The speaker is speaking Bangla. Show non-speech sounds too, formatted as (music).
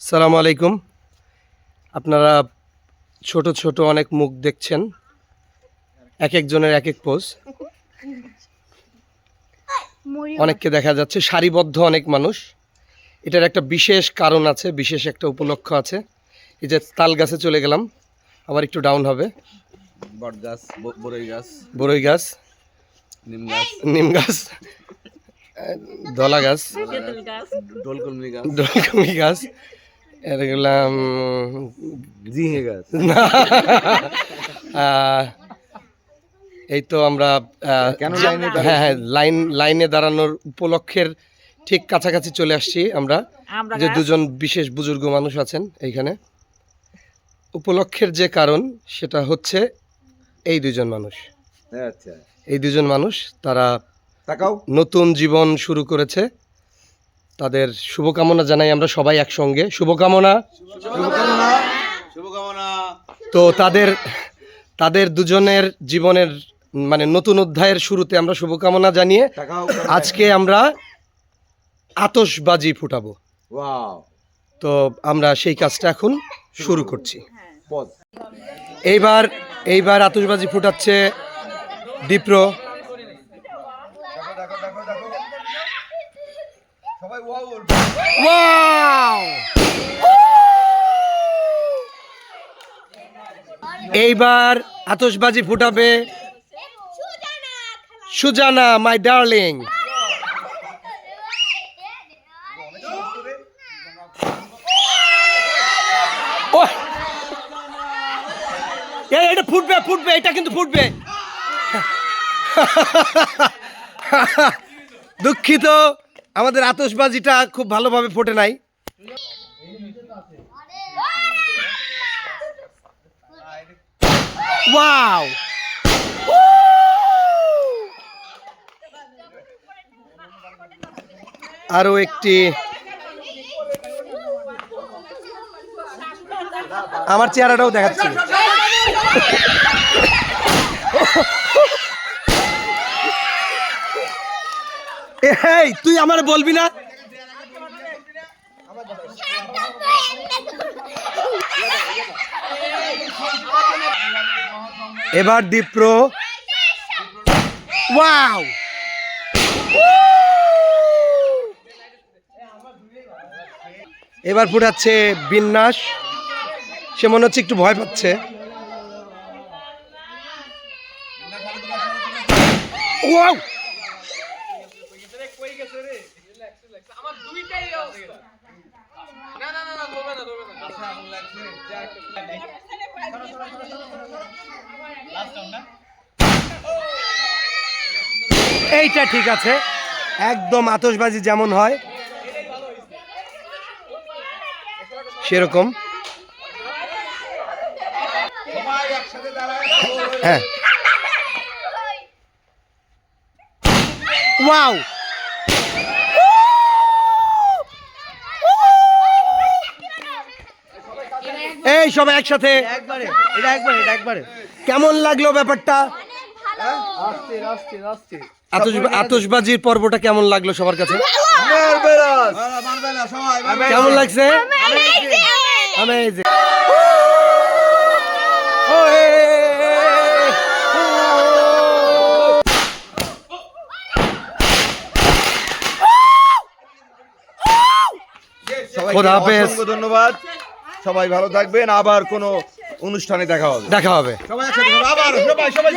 সালামু আলাইকুম। আপনারা ছোট ছোট অনেক মুখ দেখছেন এক একজনের এক এক পোজ অনেককে দেখা যাচ্ছে সারিবদ্ধ অনেক মানুষ। এটার একটা বিশেষ কারণ আছে বিশেষ একটা উপলক্ষ আছে। এই যে তাল গাছে চলে গেলাম আবার একটু ডাউন হবে। বট গাছ বরই গাছ। বরই গাছ। নিম গাছ। নিম গাছ। দলা গাছ। গাছ। ঝিঙে গাছ। এই তো আমরা কেন লাইনে হ্যাঁ হ্যাঁ লাইন লাইনে দাঁড়ানোর উপলক্ষের ঠিক কাছাকাছি চলে আসছি আমরা যে দুজন বিশেষ বুজুর্গ মানুষ আছেন এইখানে। উপলক্ষের যে কারণ সেটা হচ্ছে এই দুজন মানুষ। আচ্ছা। এই দুজন মানুষ তারা নতুন জীবন শুরু করেছে। তাদের শুভকামনা জানাই আমরা সবাই একসঙ্গে। শুভকামনা। তো তাদের তাদের দুজনের জীবনের মানে নতুন অধ্যায়ের শুরুতে আমরা শুভকামনা জানিয়ে আজকে আমরা আতসবাজি ফুটাবো। তো আমরা সেই কাজটা এখন শুরু করছি। এইবার এইবার আতসবাজি ফুটাচ্ছে দীপ্র এইবার আতশবাজি ফুটাবে সুজানা মাই ডার্লিং এটা ফুটবে ফুটবে এটা কিন্তু ফুটবে। (laughs) দুঃখিত। আমাদের আতশবাজিটা খুব ভালোভাবে ফোটে নাই। ওয়াও! আরও একটি। আমার চেহারাটাও দেখাচ্ছি। এই, তুই আমার বলবি না? এবার দীপ্র ওয়াও এবার ফুটাচ্ছে বিন্যাস। সে মনে হচ্ছে একটু ভয় পাচ্ছে। ওয়াও এইটা ঠিক আছে। একদম আতসবাজি যেমন হয় সেরকম। হ্যাঁ। ওয়াও! এই সবাই একসাথে। একবারে এটা একবারে এটা একবারে। কেমন লাগল ব্যাপারটা? আতশ- আতশবাজির পর্বটা কেমন লাগল সবার কাছে? কেমন লাগছে। ধন্যবাদ। সবাই ভালো থাকবেন। আবার কোনো অনুষ্ঠানে দেখা হবে। দেখা হবে। সবাই আবার সবাই সবাই